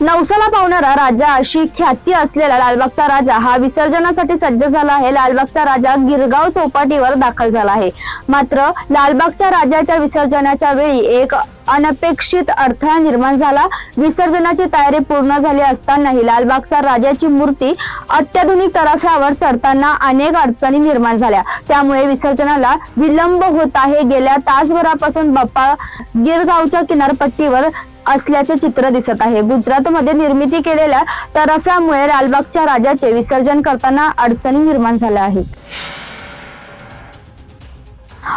नवसाला पावणारा राजा अशी ख्याती असलेला लालबागचा राजा हा विसर्जनासाठी सज्ज झाला आहे. लालबागचा राजा गिरगाव चौपाटीवर दाखल झाला आहे. मात्र लालबागच्या राजाच्या विसर्जनाच्या वेळी एक अनपेक्षित अडथळा निर्माण झाला. विसर्जनाची तयारी पूर्ण झाली असतानाही लालबागचा राजाची मूर्ती अत्याधुनिक तराफ्यावर चढताना अनेक अडचणी निर्माण झाल्या. त्यामुळे विसर्जनाला विलंब होत आहे. गेल्या तासभरापासून बाप्पा गिरगावच्या किनारपट्टीवर असल्याचे चित्र दिसत आहे. गुजरातमध्ये निर्मिती केलेल्या तराफ्यामुळे लालबागच्या राजाचे विसर्जन करताना अडचणी निर्माण झाल्या आहेत.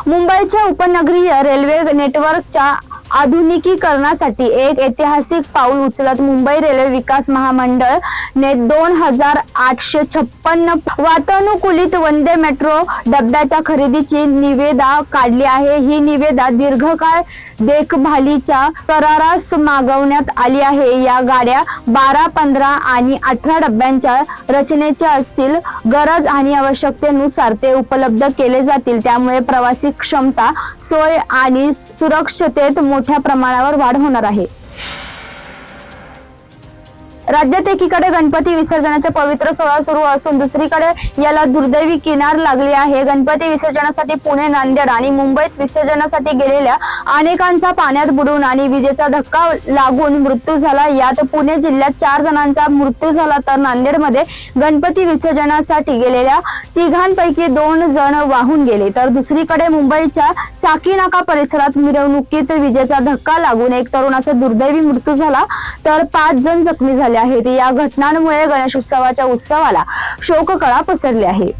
मुंबईच्या उपनगरीय रेल्वे नेटवर्कच्या आधुनिकीकरणासाठी एक ऐतिहासिक पाऊल उचलत मुंबई रेल्वे विकास महामंडळ ने दोन हजार आठशे छप्पन्न वातानुकूलित वंदे मेट्रो डब्याच्या खरेदीची निवेदा काढली आहे. ही निवेदा दीर्घकाळ देखभालीच्या करारास मागवण्यात आली आहे. या गाड्या बारा पंधरा आणि अठरा डब्यांच्या रचनेच्या असतील. गरज आणि आवश्यकतेनुसार ते उपलब्ध केले जातील. त्यामुळे प्रवासी क्षमता सोय आणि सुरक्षतेत मोठ्या प्रमाणावर वाढ होणार आहे. राज्यात एकीकडे गणपती विसर्जनाचा पवित्र सोहळा सुरू असून दुसरीकडे याला दुर्दैवी किनार लागली आहे. गणपती विसर्जनासाठी पुणे नांदेड आणि मुंबईत विसर्जनासाठी गेलेल्या अनेकांचा पाण्यात बुडून आणि विजेचा धक्का लागून मृत्यू झाला. यात पुणे जिल्ह्यात चार जणांचा मृत्यू झाला तर नांदेडमध्ये गणपती विसर्जनासाठी गेलेल्या तिघांपैकी दोन जण वाहून गेले. तर दुसरीकडे मुंबईच्या साकीनाका परिसरात मिरवणुकीत विजेचा धक्का लागून एक तरुणाचा दुर्दैवी मृत्यू झाला. तर पाच जण जखमी झाले आहेत या घटनांमुळे गणेशोत्सवाच्या उत्सवाला शोककळा पसरली आहे.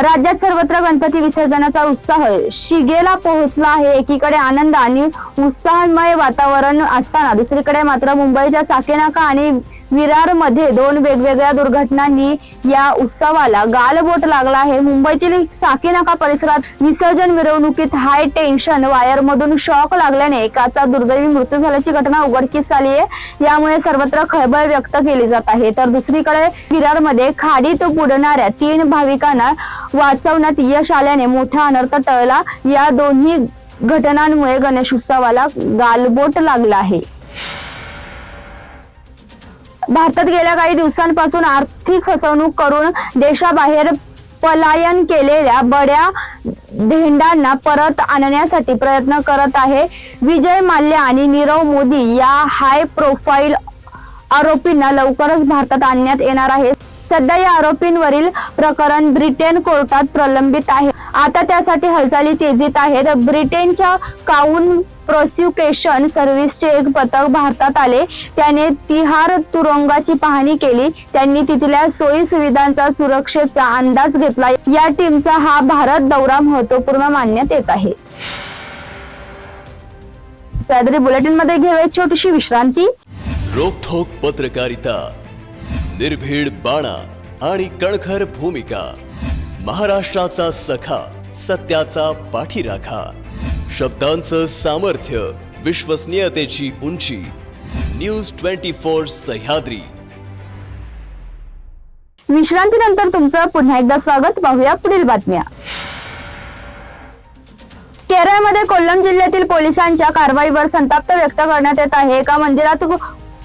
राज्यात सर्वत्र गणपती विसर्जनाचा उत्साह शिगेला पोहोचला आहे. एकीकडे आनंद आणि उत्साहमय वातावरण असताना दुसरीकडे मात्र मुंबईच्या साकेनाका आणि विरारमध्ये दोन वेगवेगळ्या दुर्घटनांनी या उत्सवाला गालबोट लागला आहे. मुंबईतील साकीनाका परिसरात विसर्जन मिरवणुकीत हाय टेन्शन वायर मधून शॉक लागल्याने एकाचा दुर्दैवी मृत्यू झाल्याची घटना उघडकीस आली आहे. यामुळे सर्वत्र खळबळ व्यक्त केली जात आहे. तर दुसरीकडे विरारमध्ये खाडीत बुडणाऱ्या तीन भाविकांना वाचवण्यात यश आल्याने मोठा अनर्थ टळला. या दोन्ही घटनांमुळे गणेश उत्सवाला गालबोट लागला आहे. भारतात गेल्या काही दिवसांपासून आर्थिक फसवणूक करून देशाबाहेर पलायन केलेल्या बड्या धेंडांना परत आणण्यासाठी प्रयत्न करत आहे. विजय माल्या आणि नीरव मोदी या हाय प्रोफाईल आरोपींना लवकरच भारतात आणण्यात येणार आहे. सध्या या आरोपींवरील प्रकरण ब्रिटेन कोर्टात प्रलंबित आहे. आता त्यासाठी हालचाली तेजीत आहेत. ब्रिटनच्या काउन प्रोसिक्युशन सर्व्हिसचे एक पथक भारतात आले. त्याने तिहार तुरुंगाची पाहणी केली. त्यांनी तिथल्या सोयी सुविधांचा सुरक्षेचा अंदाज घेतला. या टीमचा हा भारत दौरा महत्त्वपूर्ण मानण्यात येत आहे. सह्याद्री बुलेटिनमध्ये घेऊया एक छोटीशी विश्रांती. रोखोक पत्रकारिता निर्भीड बाणा आणि कणखर भूमिका महाराष्ट्राचा सखा सत्याचा पाठीराखा. शब्दांचं सामर्थ्य विश्वसनीयतेची उंची. News twenty four Sahyadri. विश्रांतीनंतर तुमचं पुन्हा एकदा स्वागत. पाहूया पुढील बातम्या. केरळमध्ये कोल्लम जिल्ह्यातील पोलिसांच्या कारवाईवर संताप व्यक्त करण्यात येत आहे. एका मंदिरात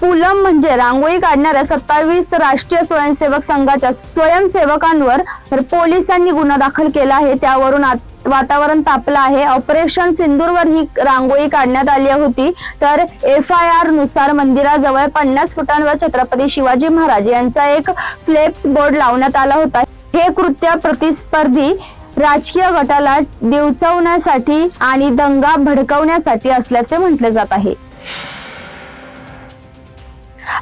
पुलम म्हणजे रांगोळी काढणाऱ्या सत्तावीस राष्ट्रीय स्वयंसेवक संघाच्या स्वयंसेवकांवर पोलिसांनी गुन्हा दाखल केला आहे. त्यावरून वातावरण तापलं आहे. ऑपरेशन सिंदूरवर ही रांगोळी काढण्यात आली होती. तर एफ आय आरनुसार मंदिराजवळ पन्नास फुटांवर छत्रपती शिवाजी महाराज यांचा एक फ्लेप्स बोर्ड लावण्यात आला होता. हे कृत्य प्रतिस्पर्धी राजकीय गटाला दिवचवण्यासाठी आणि दंगा भडकवण्यासाठी असल्याचे म्हटले जात आहे.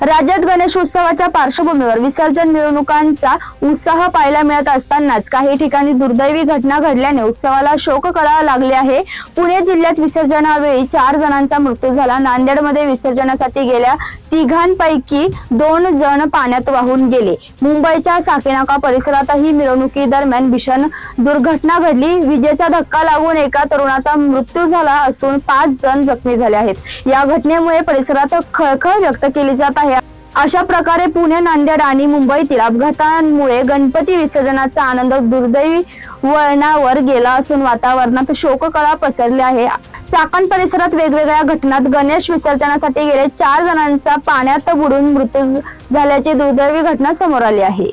राज्यात गणेश उत्सवाच्या पार्श्वभूमीवर विसर्जन मिरवणुकांचा उत्साह पाहायला मिळत असतानाच काही ठिकाणी दुर्दैवी घटना घडल्याने उत्सवाला शोक करावा लागले आहे. पुणे जिल्ह्यात विसर्जनावेळी चार जणांचा मृत्यू झाला. नांदेडमध्ये विसर्जनासाठी गेल्या तिघांपैकी दोन जण पाण्यात वाहून गेले. मुंबईच्या साकीनाका परिसरातही मिरवणुकी दरम्यान भीषण दुर्घटना घडली. विजेचा धक्का लागून एका तरुणाचा मृत्यू झाला असून पाच जण जखमी झाले आहेत. या घटनेमुळे परिसरात खळखळ व्यक्त केली जात आहे. अशा प्रकारे पुणे नांदेड आणि मुंबईतील अपघातांमुळे गणपती विसर्जनाचा आनंद दुर्दैवी वळणावर गेला असून वातावरणात शोककळा पसरली आहे. चाकण परिसरात वेगवेगळ्या घटनात गणेश विसर्जनासाठी गेले चार जणांचा पाण्यात बुडून मृत्यू झाल्याची दुर्दैवी घटना समोर आली आहे.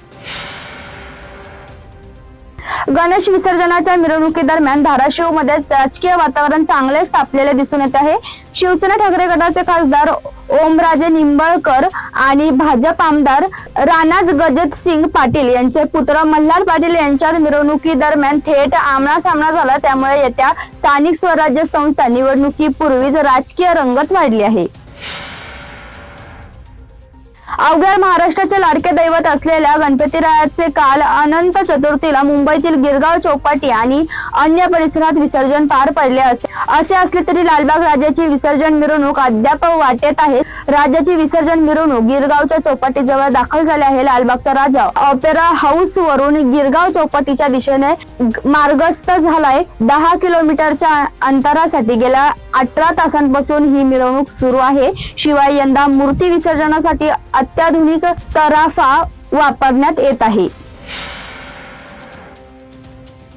गणेश विसर्जनाच्या मिरवणुकी दरम्यान धाराशिवमध्ये राजकीय वातावरण चांगलेच तापलेले दिसून येत आहे. शिवसेना ठाकरे गटाचे खासदार ओमराजे निंबाळकर आणि भाजप आमदार राणाज गजत सिंग पाटील यांचे पुत्र मल्हार पाटील यांच्यात मिरवणुकी दरम्यान थेट आमनासामना झाला. त्यामुळे येत्या स्थानिक स्वराज्य संस्था निवडणुकीपूर्वीच राजकीय रंगत वाढली आहे. अवघ्या महाराष्ट्राचे लाडके दैवत असलेल्या गणपतीरायाचे काल अनंत चतुर्थीला मुंबईतील गिरगाव चौपाटी आणि अन्य परिसरात विसर्जन पार पडले असे. असे असले तरी लालबाग राजाची विसर्जन मिरवणूक अद्याप वाटेत आहे. राज्याची विसर्जन मिरवणूक गिरगावच्या चौपाटीजवळ दाखल झाली आहे. लालबागचा राजा ऑपेरा हाऊस वरून गिरगाव चौपाटीच्या दिशेने मार्गस्थ झालाय. दहा किलोमीटरच्या अंतरासाठी गेल्या अठरा तासांपासून ही मिरवणूक सुरू आहे. शिवाय यंदा मूर्ती विसर्जनासाठी अत्याधुनिक तराफा वापरण्यात येत आहे.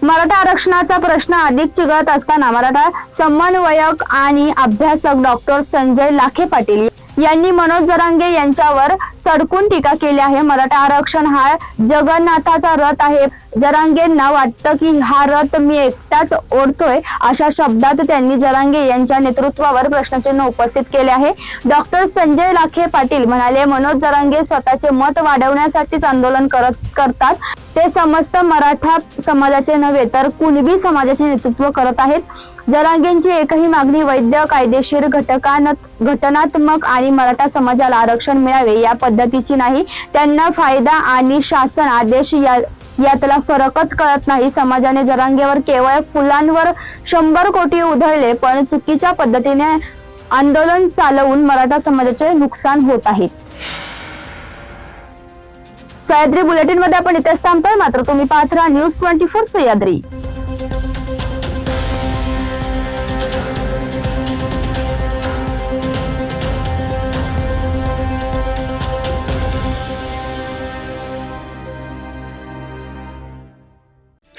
मराठा आरक्षणाचा प्रश्न अधिक चिघळत असताना मराठा समन्वयक आणि अभ्यासक डॉक्टर संजय लाखे पाटील यांनी मनोज जरांगे यांच्यावर सडकून टीका केली आहे. मराठा आरक्षण हा जगन्नाथाचा रथ आहे. जरांगेंना वाटतं की हा रथ मी एकटाच ओढतोय अशा शब्दात त्यांनी जरांगे यांच्या नेतृत्वावर प्रश्नचिन्ह उपस्थित केले आहे. डॉक्टर संजय लाखे पाटील म्हणाले मनोज जरांगे स्वतःचे मत वाढवण्यासाठीच आंदोलन करत करतात. ते समस्त मराठा समाजाचे नव्हे तर कुणबी समाजाचे नेतृत्व करत आहेत. जरांगेंची एकही मागणी वैद्य कायदेशीर घटकान घटनात्मक आणि मराठा समाजाला आरक्षण मिळावे या पद्धतीची नाही. त्यांना फायदा आणि शासन आदेश या यातला फरकच कळत नाही. समाजाने जरांगेवर केवळ फुलांवर शंभर कोटी उधळले पण चुकीच्या पद्धतीने आंदोलन चालवून मराठा समाजाचे नुकसान होत आहे. सह्याद्री बुलेटिनमध्ये आपण इथेच थांबतोय. मात्र तुम्ही पाहत राहा न्यूज ट्वेंटी फोर सह्याद्री.